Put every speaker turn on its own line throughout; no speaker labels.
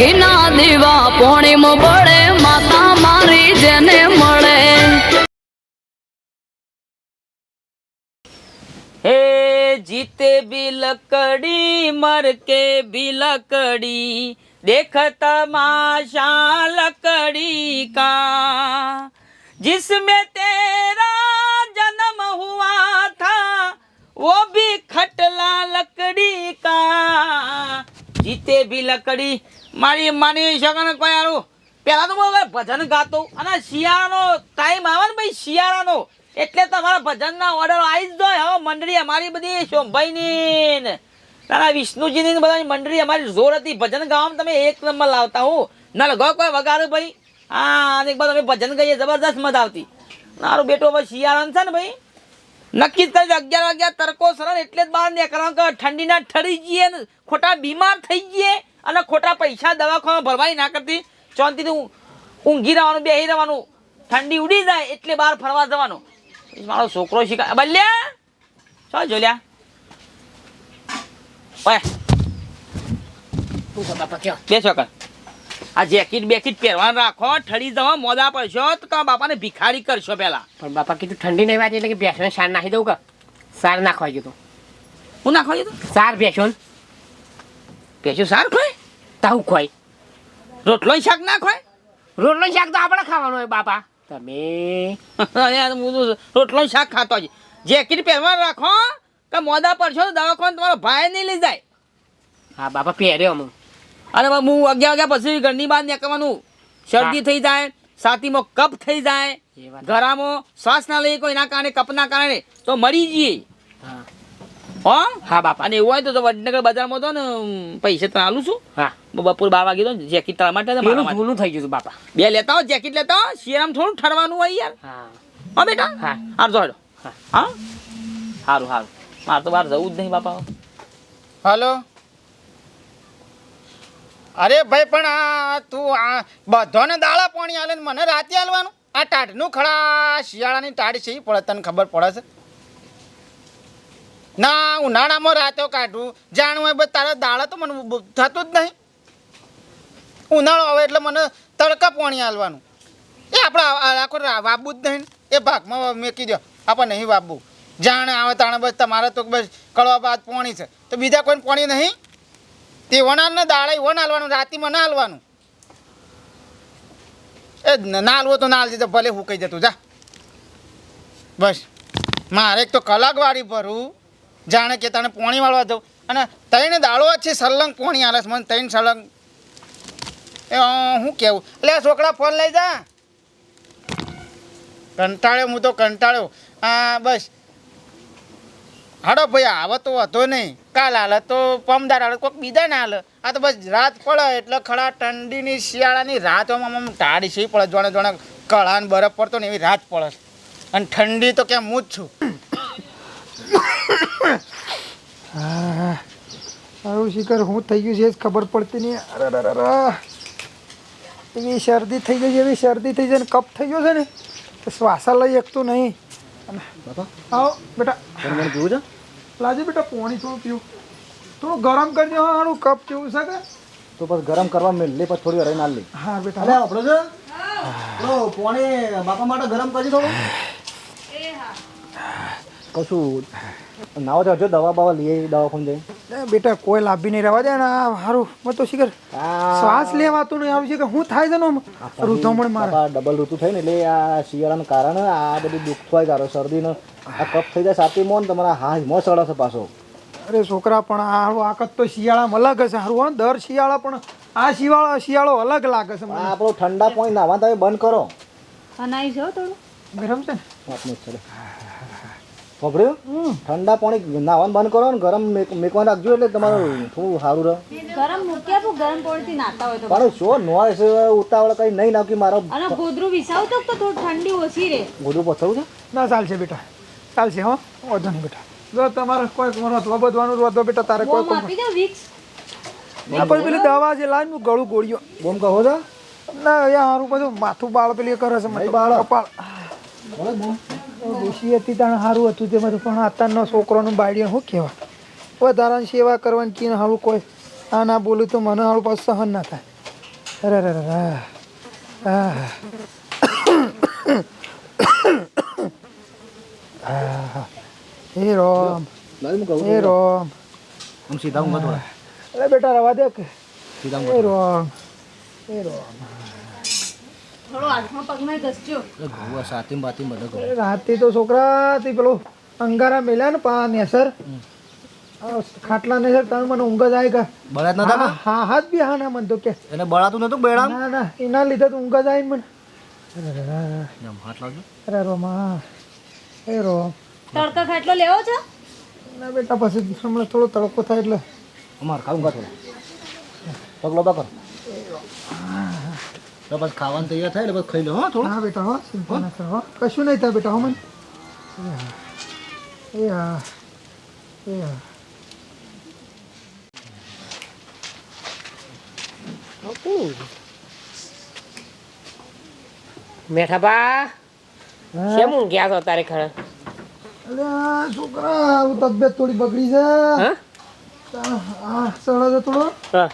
ઘીના દીવા પોણીમ બળે માતા મારી જેને મળે
હે જીતે भी लकड़ी मर के भी लकड़ी देख तमाशा लकड़ी का जिसमें तेरा जन्म हुआ था वो भी खटला लकड़ी का જીતે ભી લકડી મારી માની શકન કોઈ આનું પહેલાં તો હું ભજન ગાતો અને શિયાળાનો ટાઈમ આવે ને ભાઈ, શિયાળાનો. એટલે તમારા ભજનના ઓર્ડર આવી જ જાય. હવે મંડળી અમારી બધી શોભાઈની ને. તારા વિષ્ણુજીની બધાની મંડળી અમારી જોર હતી. ભજન ગાવામાં તમે એક નંબર લાવતા હું. ના લગો કોઈ વગાડો ભાઈ? હા, અને એક બાદ અમે ભજન ગઈએ જબરદસ્ત મજા આવતી. મારો બેટો હવે શિયાળાનો છે ને ભાઈ? નક્કી જ કરી અગિયાર વાગ્યા તડકો સરળ એટલે જ બહાર નીકળવાનું કે ઠંડીના ઠરી જઈએ ને, ખોટા બીમાર થઈ જઈએ. અને ખોટા પૈસા દવાખાના ભરવાય ના કરતી. ઊં- ઊંઘી રહેવાનું બેહી રહેવાનું. ઠંડી ઉડી જાય એટલે બહાર ફરવા જવાનું. મારો છોકરો શીખા બલ્યા! ચો જોલ્યા. ઓય. બે છોકર આ જેકેટ બેકેટ પહેરવાનું રાખો ઠડી જવા મોદા પડશો તો તમારા બાપાને ભિખારી કરશો પહેલા.
પણ બાપા કીધું ઠંડી નહીં વાંચી એટલે કે ભેંસોને સાર નાખી દઉં કે? સાર નાખવા કીધું
હું નાખવા ગયું
સાર ભેંસોને.
પેશું સાર ખોય?
તાવું ખોય.
રોટલો શાક ના ખોય?
રોટલો શાક તો આપણે ખાવાનું હોય બાપા. તમે?
હું તો રોટલો શાક ખાતો જ. જેકેટ પહેરવા રાખો કે મોદા પડશો તો દવાખાને તમારો ભાઈ નહીં લઈ જાય.
હા બાપા પહેર્યો હું.
અરે હવે હું અગિયાર વાગ્યા પછી ઘરની બહાર નીકળવાનું. શરદી થઈ જાય સાતીમાં કફ થઈ જાય. ગરામાં શ્વાસ ના લઈએ કોઈ એના કારણે કપના કારણે તો મરી જઈએ.
હા.
હો?
હા બાપા.
અને એવું હોય તો વડનગર બજારમાં તો ને પૈસા તને આલું છું.
હા.
બપોર બાર વાગે તો જેકેટ તારા માટે માટે.
થઈ ગયું બાપા.
બે લેતા હો જેકેટ લેતા હો શિયાળામાં થોડું ઠરવાનું હોય યાર.
હા.
હા બેટા?
હા.
હાર જોડો
હા.
હા? સારું સારું મારે તો બહાર જવું જ નહીં બાપા.
હલો. અરે ભાઈ પણ આ તું આ બધાને દાળા પાણી આલે ને મને રાતે આલવાનું? આ ટાઢનું ખડા શિયાળાની ટાઢ છે એ પડે તને ખબર પડે છે? ના ઉનાળામાં રાતો કાઢું. જાણવું હોય તારા દાળા તો મને થતું જ નહીં. ઉનાળો આવે એટલે મને તડકા પાણી આલવાનું. એ આપણે આખો વાવવું જ નહીં એ ભાગમાં મેકી દો આપણે નહીં વાવવું જાણે આવે તાણે બસ તમારે તો બસ કળવા બાદ પાણી છે. તો બીજા કોઈ પાણી નહીં? તે વણાને દાળે વણ હાલવાનું રાતીમાં ના હાલવાનું એ ના હાલવો તો ના હાલજે તો ભલે હું કહી જતું. જા. બસ. મારે એક તો કલાક વાળી ભરું. જાણે કે તને પોણી વાળવા દઉં. અને ત્રણ દાળો જ છે સલંગ પોણી હાલે મને ત્રણ સલંગ એ શું કેવું? એટલે આ છોકરા, ફોન લઈ જા. કંટાળ્યો, હું તો કંટાળ્યો. આ, બસ. હાડો ભાઈ, આવે તો હતો નહીં. કાલ હાલે તો પમદાર હાલે કોઈક બીજા ના હાલે આ તો બસ રાત પડે એટલે ખડા ઠંડીની, શિયાળાની રાતોમાં આમ ટાળી છે. પડે જોણે જોણે કળા ને બરફ પડતો ને એવી રાત પડે અને ઠંડી તો કેમ હું જ છું?
મારું શિખર હું થઈ ગયું છે જ ખબર પડતી નહીં. અરે અરે અરે એવી શરદી થઈ ગઈ છે એવી શરદી થઈ છે ને કપ થઈ ગયો છે ને તો શ્વાસા લઈ શકતું નહીં. અને આવો બેટા. લાજે બેટા પાણી થોડું પીવું. થોડું ગરમ કરી દો હારું કપ કેવું છે કે?
તો પછી ગરમ કરવા લે પછી થોડી વાર ના લે.
હા બેટા.
અરે આપણો છે? તો પાણી બાપા માટે ગરમ કરજો થોડું કશું નાવો જો દવા બવા લઈએ દવાખાને જઈ
એ બેટા કોઈ લાભી નહીં રહેવા દે ને આ હારું. મેં તો શિખર. શ્વાસ લેવાતું નહીં. આવું છે કે શું થાય છે ને ઋતુમણ રૂધમણ મારે.
ડબલ ઋતુ થઈ ને એટલે આ શિયાળાના કારણે આ બધું દુઃખ થાય તારો શરદીનો આ કફ થઈ જાય સાતી મોન તમારા હાથ મો સડે છે પાછો.
અરે છોકરા પણ આ હારું આકત તો શિયાળામાં અલગ હશે હારું હા. દર શિયાળા પણ આ શિયાળો શિયાળો અલગ લાગે છે
આપણો ઠંડા પોઈન્ટ નાવા તમે બંધ કરો.
ગરમ છે ને?
આપણે ચલે ખબર્યું ઠંડા પાણી નાવાનું બંધ કરો ને ગરમ મેક- મેકવાનું રાખજો એટલે તમારું થોડું સારું રહે.
ગરમ મૂક્યા તું ગરમ પાણીથી નાતા હોય તો
પણ શું નોઈસ છે ઉતાવળ કઈ નહીં નાખી મારો.
અને ગોદરું વિસાવ તો તો થોડું ઠંડી ઓછી રહે.
ગોદરું પથરું છે?
ના ચાલશે બેટા. ચાલશે હો. વાંધો નહીં બેટા. જો તમારે કોઈ રોધવા બધવાનું વધો બેટા તારે કોઈ
આપી દે વિક્સ.
ના પછી પેલી દવા જે લાવી હું ગળું ગોળીઓ
બોમ કહો છો?
ના અહીંયા હારું બધું માથું બાળ પેલી કરે છે મારી
બાળ?
કપાળ. ડોશી હતી તાણ સારું હતું તે બધું પણ અત્યારનો છોકરોનું બાળીએ શું કહેવાય? વધારાની સેવા કરવાની કીને સારું કોઈ આ ના બોલું તો મને સારું પાછું સહન ના થાય. અરે આ આ. હે રોમ
એ હું
રોમ.
હું સીધા ઊંઘો થોડા
અરે બેટા રવા દે કે. હે રોમ. હે રોમ. રાતે તો છોકરા થી પેલો અંગારા મેલ્યા ને પા નેસર. આ ખાટલા નેસર તમે મને ઊંઘ જ આવી કે
બળાત નતા
હા હા હાથ બી હા ના મન તો કે.
એને બળાતું નતું બેડા?
ના ના એના લીધે તો ઊંઘ જ આવી મને. અરે
હાથ
રોમા એ રો
તડકા ખાટલો લેવો છો?
ના બેટા પછી હમણાં થોડો તડકો થાય એટલે.
અમાર ખાવું ઊંઘા પગલો બકર તો બસ ખાવાનું તૈયાર થાય એટલે બસ ખાઈ લો હો થોડું
હા બેટા હો ચિંતા ના કરો હો. કશું નહીં થાય બેટા હો મને. એ હા એ હા
મેઠા બા કેમ ઊંઘ્યા છો તારે ખરા
અરે છોકરા આવું તબિયત થોડી બગડી છે.
હા?
આ સડા થોડો.
હા.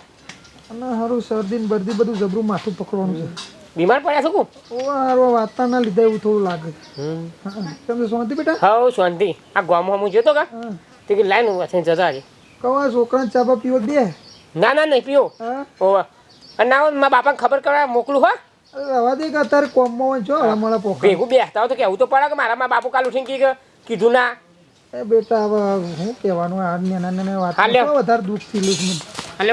અને હારું શરદી ને બરદી બધું જબરું માથું પકડવાનું છે.
બીમાર પડ્યા છો કો
ઓ હારું વાતાવરણના લીધે એવું થોડું લાગે. હા તમે શાંતિ બેટા?
હા શાંતિ. આ ગામમાં હું જોતો કા?
હા.
તે કે લાઈન ઊભા થઈને જતા રે
કવા છોકરાને ચા બા પીવો દે?
ના ના નહીં પીવો.
હા?
ઓવા અને ના મા મારા બાપાને ખબર કરવા મોકલું હા.
રવા દે કે અત્યારે કોમમાં હોય છો હમણાં પોખર
ભેગું બેસતા હોય તો કેવું તો પડે કે મારા મા બાપુ કાલ ઉઠીને કી કીધું ના.
એ બેટા હવે હું કહેવાનું આ નાના નાના વાત
હા,
વધારે દુઃખથી લઈશ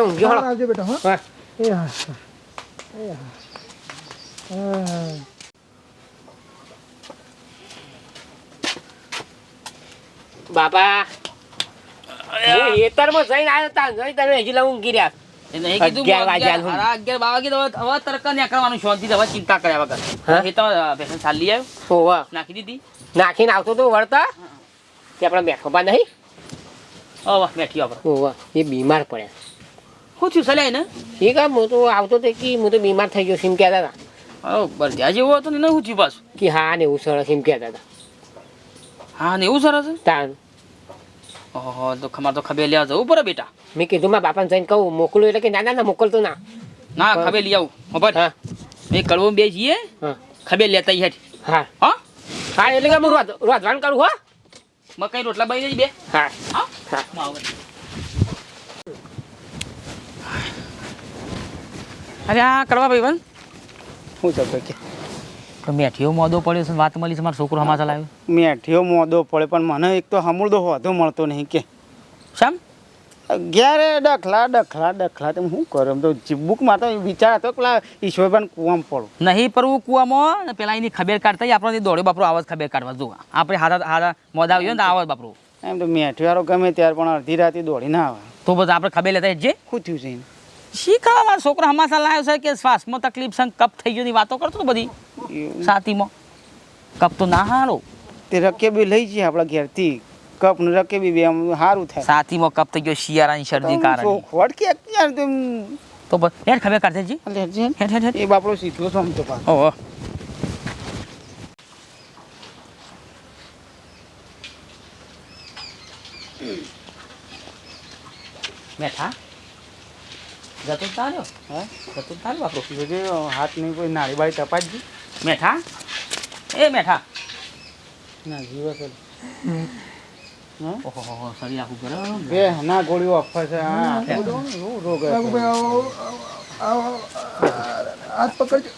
ઊંઘ્યો
હા,
હળો.
આવજો બેટા હા. એ હા એ હા.
બાપા. હું એતરમાં જઈને આવ્યો તા જઈ તમે હજી લઉં ઊંઘી રહ્યા.
કીધું
અગિયાર
હવે હવે તડકા નીકળવાનું શાંતિ હવે ચિંતા કર્યા વગર.
હા?
એ તો ભેસણ ચાલી આવ્યો.
ઓવા
નાખી દીધી.
નાખીને આવતો તો વળતા? કે આપણે બેઠો બા નહીં?
હવે બેઠી આપણે.
ઓવા એ બીમાર પડ્યા.
શું થયું સલાહ ને?
એ કામ હું તો આવતો તો કે હું તો બીમાર થઈ ગયો સિમ કહેતા હતા.
બરાબર ત્યાં જેવો હતો ને શું થયું પાછું.
કે હા ને એવું સરસ એમ કહેતા હતા.
હા ને એવું સરસ?
તાન.
ઓહો તો ખમાર તો ખબે લેવા જવું પડે બેટા.
મેં કીધું મારા બાપાને જઈને કહું મોકલું એટલે કે ના ના ના મોકલતો ના.
ના ખબે લઈ આવું ખબર
હા.
મેં કડવું બે જઈએ
હા.
ખબે લેતા હેઠ.
હા.
હા?
હા એટલે કે હું રોજ- રોજવાન કરું હો.
મકાઈ રોટલા બાઈ જઈ બે.
હા.
હા?
હા.
અરે આ કરવા ભાઈ બન
શું છે ભાઈ કે.
પણ મેઠીઓ મોદો પડ્યો છે વાત મળી છે મારો છોકરો હમા ચલાવ્યો
મેઠીઓ મોદો પડે પણ મને એક તો હમુરદો હોધો મળતો નહીં કે.
શામ?
અગિયારે ડખલા ડખલા ડખલા તો હું કરું? એમ તો બુકમાં તો વિચાર હતો કે પેલા ઈશ્વરભાઈ કુવામ પડો.
નહીં પડવું કૂવામાં પેલા એની ખબર કાઢતા આપણે દોડ્યો બાપરો આવાજ ખબર કાઢવા જો આપણે હારા હારા મોદા આવ્યો ને તો આવાજ બાપરો.
એમ તો મેઠીવાળો ગમે ત્યારે પણ અડધી રાતે દોડી ના આવે.
તો બધા આપણે ખબર લેતા જે
શું થયું છે
શીખવા. મારો છોકરો હમાસા લાવ્યો છે કે શ્વાસમાં તકલીફ છે કપ થઈ ગયો વાતો કરતો તો બધી.
એવું.
કપ તો ના હારો.
તે રકેબી લઈ જઈએ આપણા ઘેરથી. કપ ને રકેબી બે આમ સારું થાય.
છાતીમાં કપ થઈ ગયો શિયાળાની શરદી કારણે.
ખોટ કે યાર તેમ
તો બસ હેઠ ખબર કાઢતે જી
ને.
હેઠ હેઠ હેઠ.
એ બાપડો સીધો છો આમ તો પાછો.
ઓહો. મેઠા? જતો તાર્યો
હા
જતો તાર્યો બાપરો
જોજે હાથ નહીં કોઈ નાળી બાળી તપાસ દી
મેઠા એ મેઠા
ના જીવો છે
ઓહો હો આખું ગરમ
બે ના ગોળીઓ ઓફર છે હા રોગ
હાથ પકડજો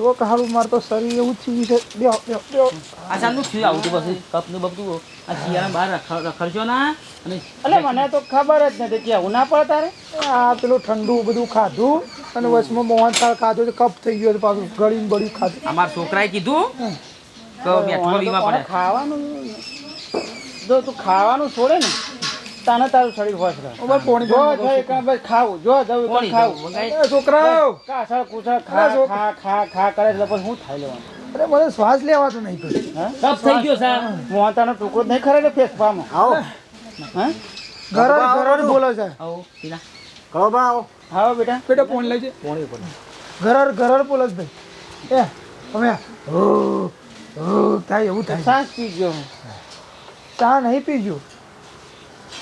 તો હારું માર તો શરીર એવું થયું છે. બેહો બેહો બેહો.
આ ચાલનું થયું આવું તો પછી કપનું ને બપતું આ શિયાળા બહાર રખડશો ના અને
એટલે મને તો ખબર જ નથી કે આવું ના પડે તારે.
આ પેલું ઠંડુ બધું ખાધું અને વચમાં મોહન થાળ ખાધો તો કપ થઈ ગયો પાછું ગળીને બળી ખાધું.
અમારા છોકરાએ કીધું તો મેઠો પડે.
ખાવાનું? જો તું ખાવાનું છોડે ને તાને તારું શરીર હોશ રહે.
ઓ પોણી
જો
પણ
જઈ કાં ભાઈ ખાવું જો જવું કાં
કોણી
ખાવું.
છોકરાઓ!
કુસળ ખા
જો-
ખા ખા ખા કરે એટલે પછી શું થાય લેવાનું?
અરે મને શ્વાસ લેવાતો નહીં
હા?
થઈ ગયો સાહેબ.
મોહતાનો ટુકડો નહીં ખરે ને ફેસવામાં આવો. હા?
ઘર ઘર બોલો છે.
આવો પીલા.
કહો બા આવો
આવો બેટા.
બેટા ફોન લેજે
પોણી ઉપર.
ઘર ઘર બોલો છે ભાઈ. એ તમે હો હો થાય એવું થાય.
સાસ ગયો
ચા નહીં પીજો?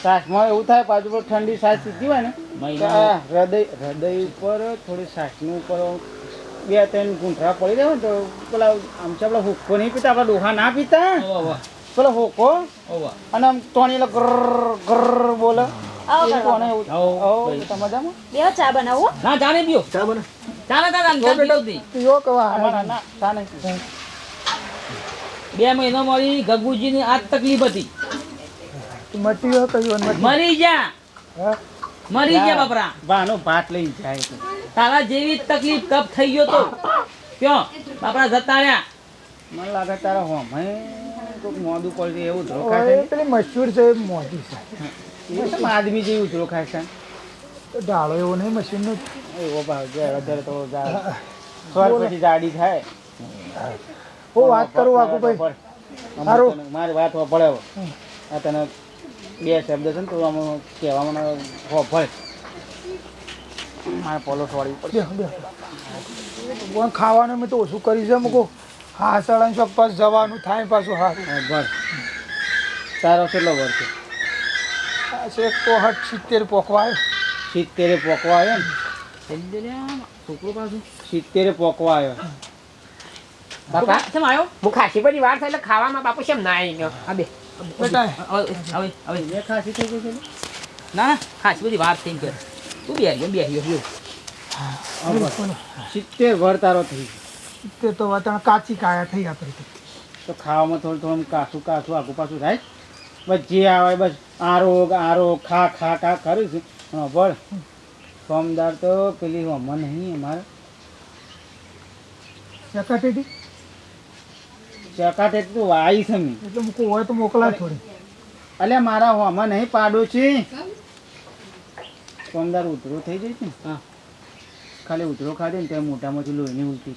સાસમાં એવું થાય પાછું પેલું ઠંડી શ્વાસ સીધી હોય ને.
મહિના.
હૃદય હૃદય ઉપર થોડી શ્વાસનું ઉપર બે ત્રણ ગુંઠરા પડી રહ્યા ને તો પેલા આમ છે આપણા હુક્કો નહીં પીતા આપણે ડોહા ના પીતા?
ઓવા ઓવા
પેલો
હોકો
અને આમ તોણી ગર ગર બોલે. મજામાં?
ચા બનાવો.
ના પીઓ.
ચા
પીઓ
ના
બે મહિના મારી ગગુજીની આ જ તકલીફ હતી.
મટી કયો નથી
મરી જા. મરી ગયા બાપરા.
બાનો ભાત લઈ જાય તો
તારા જેવી તકલીફ કપ થઈ ગયો તો. ક્યો? બાપરા જતા રહ્યા
મને લાગે તારા હોમે કોઈક મોદું પડી જાય એવું ધોખા
છે
ખાય
પેલી મશહૂર છે એ છે.
છે આદમી જેવું ધોખા ખાય છે
તો ઢાળો એવો નહીં મશીનનો?
એવો ભાવ જાય અત્યારે તો સો પછી જાડી થાય.
હું વાત કરું આખું
ભાઈ. મારી વાત પડે આ તને બે શબ્દ છે ને તો આમાં કહેવા મને હોભળ મારે પોલો છોડી પડશે.
ખાવાનું મેં તો ઓછું કરી છે મૂકો. હા સળંગ ચોક પાસ જવાનું થાય પાછું હા.
હોભળ તારો કેટલો વર્ષ છે?
આ છે તો હટ સિત્તેર પોકવાય આવ્યો
સિત્તેરે પોકવાય આવ્યો ને?
છોકરો પાછું
સિત્તેરે પોકવા આવ્યો
બાપા?
કેમ આવ્યો
હું ખાસી બધી વાર થાય એટલે ખાવામાં બાપુ કેમ ના આવી ગયો? હા બે.
બેટા.
હવે હવે હવે
ખાસી થઈ ગઈ છે ના?
ના ખાસી બધી વાત થઈ ગઈ. તું બેહી ગયો બેહી ગયો.
સિત્તેર વર તારો થઈ
સિત્તેર તો વાતણ કાચી કાયા થઈ આપણે તો.
તો ખાવામાં થોડું થોડું કાસું કાસું આખું પાછું થાય. બસ જે આવે બસ આરોગ આરોગ ખા ખા ખા કરું છું. હા બળ સોમદાર તો પેલી હમણાં નહીં અમારે.
ચકાટેટી
ચકાટ એટલું વાઈ છે મેં.
એટલે મૂકો હોય તો મોકલા થોડી.
અલે મારા હોમાં નહીં પાડો છે સોમદાર ઉધરો થઈ જાય છે ને?
હા.
ખાલી ઉધરો ખાધી ને ત્યાં મોટામાંથી લોહીની ઉલટી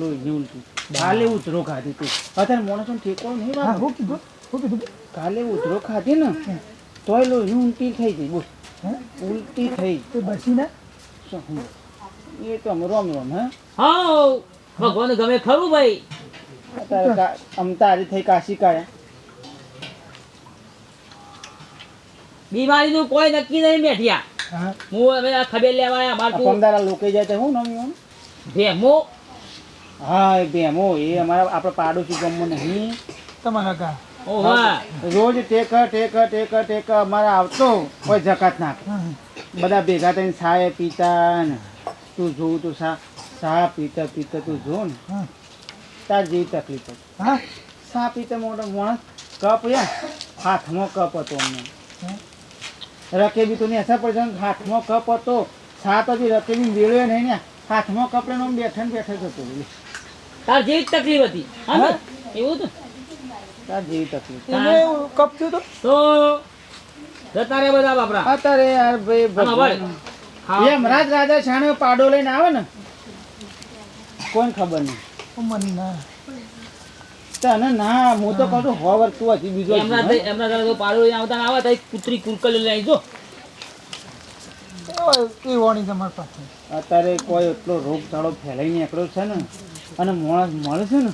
લોહીની ઉલટી ખાલી ઉધરો ખાધી તું. અત્યારે માણસો ઠેકો નહીં વાત
હું કીધું? હું કીધું?
કાલે ઉધરો ખાધી ને તોય લોહીની ઉલટી થઈ ગઈ. બોલ.
હે?
ઉલટી થઈ
તો
બસી ને? એ તો અમે રોમ રોમ હે?
હા ભગવાન ગમે ખરું ભાઈ.
અત્યારે નું થઈ કાશી કાયા
બીમારીનું કોઈ નક્કી નહીં બેઠ્યા.
હું.
હવે આ ખબર લેવા અમાર
આ
તું
પમદારા લોકો જાય તો હું નામ?
ભેમો.
હા ભેમો એ અમારા આપણે પાડોશી ગમો નહીં.
તમારા ગા
રોજ ટેક ટેક ટેક ટેક અમારે આવતો કોઈ જકાત નાખ. બધા ભેગા થઈને સાય પીતા તું જોઉં તું સા સા પીતા પીતા તું જો ને. તાર જેવી તકલીફ હતી.
હા?
સાપી તો મોટો માણસ કપ યા હાથમાં કપ હતો અમને. રકેબી તો ને અસર પડશે હાથમાં કપ હતો. સા રકે બી રકેબી વેળ્યો નહીં ને હાથમાં કપડે નો બેઠે ને બેઠે જતો
તાર જેવી જ તકલીફ હતી. હા એવું હતું?
તાર જેવી તકલીફ.
કપ થયું તો?
તો જતા બધા બાપરા
અત્યારે યાર ભાઈ ભગવાન. યમરાજ રાજા છાણે પાડો લઈને આવે ને કોઈ ખબર નહીં.
મને ના
તને ના હું તો કહું છું હોવર તું હજી બીજો
એમના
જીવ, હે?
તો- એમના ઘરે પાડો લઈને આવતા આવે તો કૂતરી કુરકલી લઈ જો.
એ વણી તમારી પાસે.
અત્યારે કોઈ એટલો રોગચાળો ફેલાઈ નીકળ્યો છે ને અને માણસ મળે છે ને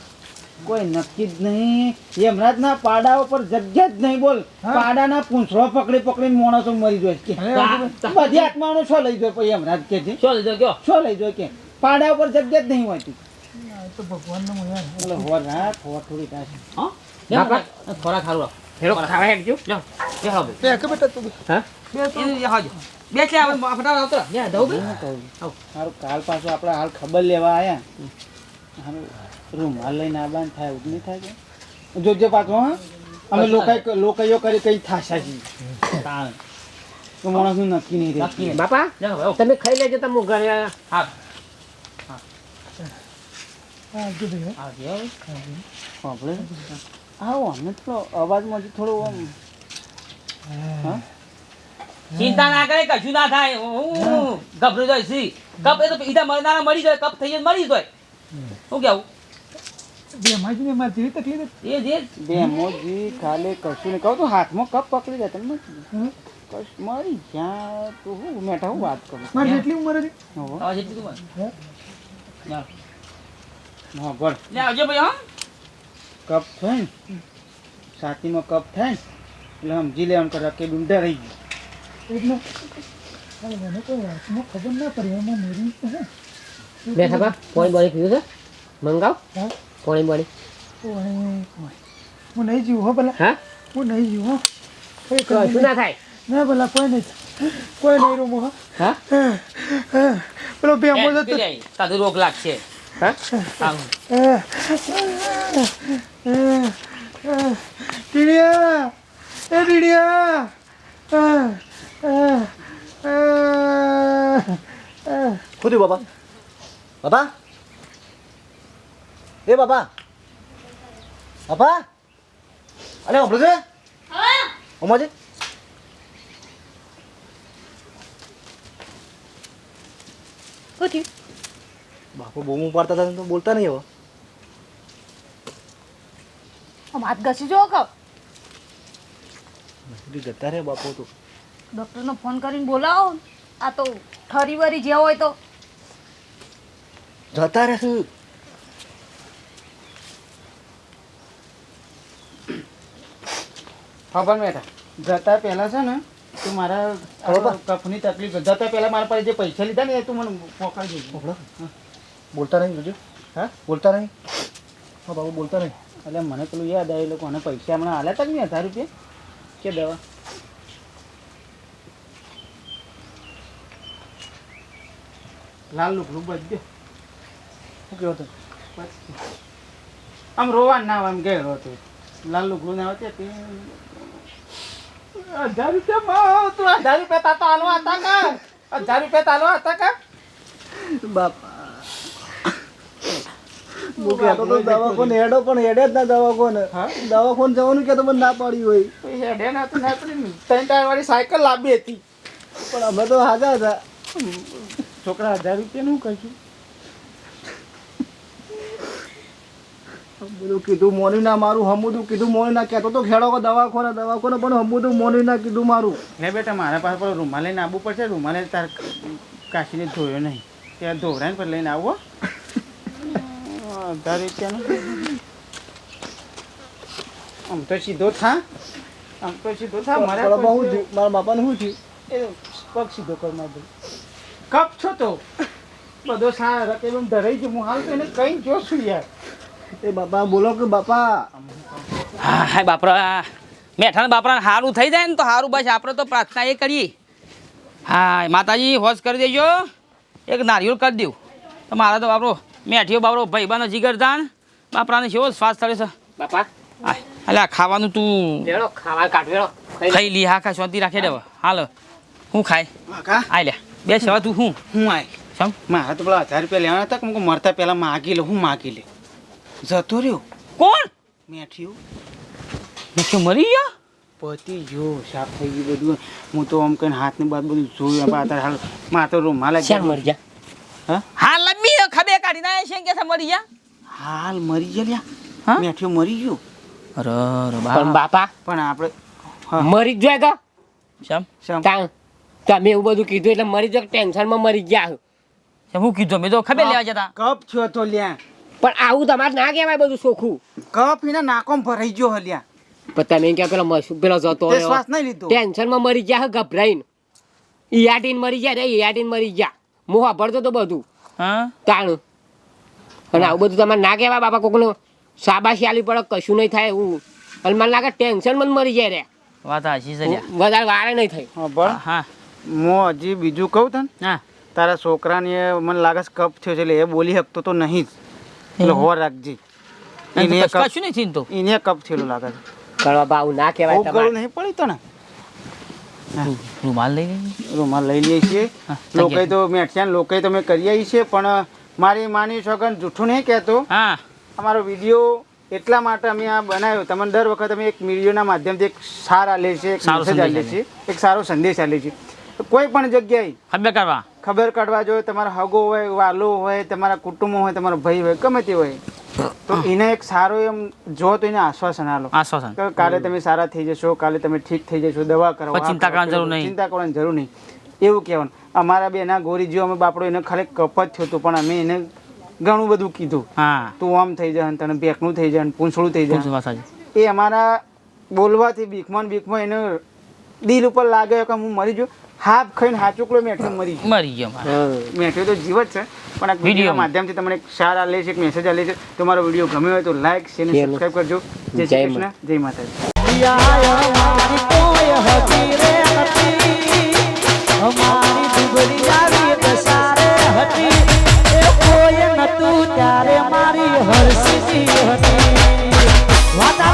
કોઈ નક્કી જ નહીં. યમરાજના પાડા ઉપર જગ્યા જ નહીં બોલ. પાડાના પૂંછડો પકડી પકડીને માણસો મરી જાય
તા-
બધી આત્માનો છો લઈ જાય? એમરાજ યમરાજ કે છે?
શું કયો?
લઈ જાય કે? પાડા ઉપર જગ્યા જ નહીં હોતી.
એ તો ભગવાનનો મળ્યા
એટલે હોર રાખ હોર થોડી
હા?
બાપા.
ખોરાક સારું રાખ
ફેરો ખાવા હેડજો.
લો બે હાવ બે
બે કે બેટા તું.
હા?
બે તો.
એ બે ફટાફટ આવતો રહો. દઉં બે.
કાલ પાછું આપણે હાલ ખબર લેવા આયા. હારું રૂમાલ લઈને આવવાનું થાય એવું નહીં થાય જોજે પાછું હા? અમે લોકો લોકોયો કરી કઈ થાશા જી
તાણ.
તો માણસનું નક્કી નહીં રહેતું.
બાપા. તમે ખાઈ લેજો તમે ઘરે
હા. આવજે
આવો અમને થોડો અવાજમાં હજી થોડો આમ હા.
ચિંતા ના કરે કશું ના થાય. હું ગભરાઈ જાય છી કપ એ તો ઈધા મરનારા મરી જાય કપ થઈ જાય મરી જાય. શું કેવું?
બે માં જ ને મારી જેવી તકલીફ
એ જે
બે મોજી ખાલી કશું નહીં. કહું તો હાથમાં કપ પકડી જાય તમે
હમ.
કશ મારી જ્યાં તો હું મેઠા હું વાત કરું.
મારી જેટલી ઉંમર હતી?
જેટલી
હે?
લે
હા બળ
લે આવજો ભાઈ હા.
કપ થાય ને? છાતીમાં કપ થાય એટલે સમજી લેવાનું કે રકે ડુંડા રહી ગયું
એટલે મને કોઈ વાતમાં ખબર ના પડી એમાં મેરી
બા પોણી બોણી પીવું છે? મંગાવ? પોણી બોણી
ઓય, ઓય. હું નહીં જીવું હો ભલા.
હા?
હું નહીં જીવું હો. કશું
શું ના થાય?
ના ભલા કોઈ નહીં. કોઈ નહીં રૂમ હો.
હા?
પેલો બેમો
એ,
જતો
પી જાય. તારું રોગ લાગશે
હા
આવું.
ટીડિયા એ ટીડિયા
શું થયું બાપા બાપા એ બાપા બાપા અરે વાપરો છે ઓમાજી
શું થયું
બાપુ બૂમ ઉપાડતા હતા તો બોલતા નહીં હવે.
વાત હાથ ઘસી જો કહો
જતા રે બાપુ તો.
ડૉક્ટરનો ફોન કરીને બોલાવો. આ તો ઠરી વરી જે હોય તો.
જતા રહે શું
ખબર મેઠા જતા પહેલા છે ને તું મારા. કફની તકલીફ જતા પહેલા મારા પાસે જે પૈસા લીધા ને એ તું મને પોકાડી દેજો
બોલતા નહીં જોજો. હા? બોલતા નહીં? હા બાબુ બોલતા નહીં.
એટલે મને પેલું યાદ આવ્યું લોકો અને પૈસા હમણાં હાલ્યા હતા ને હજાર રૂપિયા? કે દવા? લાલ લુકડું બધું
શું કેવો હતો
આમ રોવા ના આમ ગયેલો હતો લાલ લુકડું ના આવતી તે હજાર રૂપિયા માં તું હજાર રૂપિયા તાતો હાલવા હતા કા? હજાર રૂપિયા તાલવા હતા કા?
બાપા. તો દવાખાને હેડો પણ હેડે જ ના દવાખાને.
હા?
જવાનું કહેતો પણ ના પાડી હોય.
હેડે ના તો ના પડી ત્રણ ટાયર વાળી સાયકલ લાવી હતી.
પણ અમે તો હાજા હતા.
છોકરા હજાર રૂપિયાનું કહીશું
બધું કીધું મોની ના મારું હમુદું કીધું મોની ના. કહેતો તો ખેડો કો દવાખાને દવાખાને પણ હમુદું મોની ના કીધું મારું.
ને બેટા મારા પાસે પેલો રૂમાલ લઈને આવવું પડશે. રૂમાલે તાર કાશીને ધોયો નહીં. ત્યાં ધોવરાઈને પર લઈને આવો. રૂપિયાનું આમ તો સીધો થા. આમ તો સીધો થા. મારા
મારા બાપા શું
કોઈ-
થયું? મારા બાપાને શું થયું?
એ પગ સીધો કર કપ છો તો? બધો સારા રકેલું ધરાઈ ગયો. હું હાલ તો એને કઈ જોશું યાર.
એ બાપા બોલો કે બાપા.
હા હા બાપરા. મેઠાના બાપરા સારું થઈ જાય ને તો સારું બસ આપણે તો પ્રાર્થના એ કરીએ. હા માતાજી હોશ કરી દેજો. એક નારિયેળ કરી દઉં. તો મારા તો બાપરો મેઠીઓ બાપરો ભાઈબાનો જીગરદાન બાપરાને કેવો શ્વાસ ચડે છે.
બાપા.
અલ્યા ખાવાનું તું
વેળો ખાવા કાઢ ખાઈ લી.
હા ખા શાંતિ રાખી દેવા. હાલ હું ખાય. આય લ્યા બે સેવા તું હું?
હું આય.
સમ
મારા તો પેલા હજાર રૂપિયા લેવાના હતા કે મું મરતા પહેલા માગી લે હું માગી લે. જતો રહ્યો.
કોણ?
મેઠિયો
મેઠીઓ મરી ગયો.
પતિ જો સાફ થઈ ગયું બધું. હું તો આમ કહીને હાથની બાદ બધું જોયું અત્યારે હાલ. મારે તો જ
શ્યામ મરી જા
હા? ખબે કાઢી ના છે કે મરી ગયા?
હાલ મરી ગયા
હા?
લ્યા મેઠ્યો મરી ગયો.
અરે અરે
પણ બાપા.
પણ આપણે
મરી જ જાય
સમ
શમ?
તાણ તમે એવું બધું કીધું એટલે મરી જાય ટેન્શનમાં મરી ગયા
હું કીધું? મેં તો ખબર લેવા જતા.
કપ છો તો લ્યા.
પણ આવું તમારે ના કહેવાય બધું સોખું.
કપ એના નાકોમ ભરાઈ ગયો હલ્યા
પણ તમે એમ કે પેલો મસ- પેલો જતો
શ્વાસ નહીં લીધો.
ટેન્શનમાં મરી ગયા ગભરાઈને. ઈયાટીને મરી ગયા રે ઈયાટીને મરી ગયા. હું વાપરતો તો બધું.
હા?
તાણ. અને આવું બધું તમારે ના કહેવાય બાપા કોકનો. શાબાશી આલી પડે કશું નહીં થાય એવું. અને મને લાગે ટેન્શન મને મરી જાય રે.
વાત હાચી છે
વધારે વારે નહીં થાય.
પણ
હા.
હું હજી બીજું કહું તને.
હા.
તારા છોકરાને મને લાગે છે કપ થયો છે એટલે એ બોલી શકતો તો નહીં જ. એટલે હોર રાખજે. એને
કશું નહીં થયું તો?
એને કપ થયેલું લાગે છે.
કરવા બા આવું ના કહેવાય તમારે.
નહીં પડી તો ને
રૂમાલ લઈ
રૂમાલ લઈ લઈએ છીએ.
લોકો
લોકોએ તો મેઠિયા લોકોએ તો મેં કરી આવી છે પણ મારી માની છોકન જૂઠું નહીં કહેતો.
હા.
અમારો વીડિયો એટલા માટે અમે આ બનાવ્યો. તમને દર વખત અમે એક વિડીયોના માધ્યમથી એક સાર આલે છે એક
સારો
મેસેજ આલે છે એક સારો સંદેશ આલે છે. કોઈ પણ જગ્યાએ
ખબર કરવા.
ખબર કાઢવા જોઈએ તમારા હગો હોય વાલો હોય તમારા કુટુંબ હોય તમારો ભાઈ હોય ગમે તે હોય. તો એને એક સારો એમ જો તો એને આશ્વાસન આલો.
આશ્વાસન.
કાલે તમે સારા થઈ જશો કાલે તમે ઠીક થઈ જશો દવા કરવા
ચિંતા કરવાની જરૂર નહીં.
ચિંતા કરવાની જરૂર નહીં. એવું કહેવાનું. અમારા બેના ગોરી જીવો અમે બાપડો એને ખાલી કપ જ થયો હતો પણ અમે એને ઘણું બધું કીધું.
હા.
તું આમ થઈ જાય તને બેકનું થઈ જાય પૂંછડું થઈ જાય એ અમારા બોલવાથી ભીખમાં ભીખમાં એને દિલ ઉપર લાગે કે હું મરી ગયો. હાફ ખાઈને હાચુકલો મેઠો મરી
મરી ગયો
મેઠો તો જીવ જ છે પણ આ વીડિયો માધ્યમથી તમને એક સાર આલે છે એક મેસેજ આલે છે. તો મારો વીડિયો ગમ્યો હોય તો લાઈક શેર અને સબસ્ક્રાઇબ કરજો. જય
જય
શ્રી કૃષ્ણ. જય માતાજી.
અમારી ત્યારે મારી હરસીજી હતી. વાતા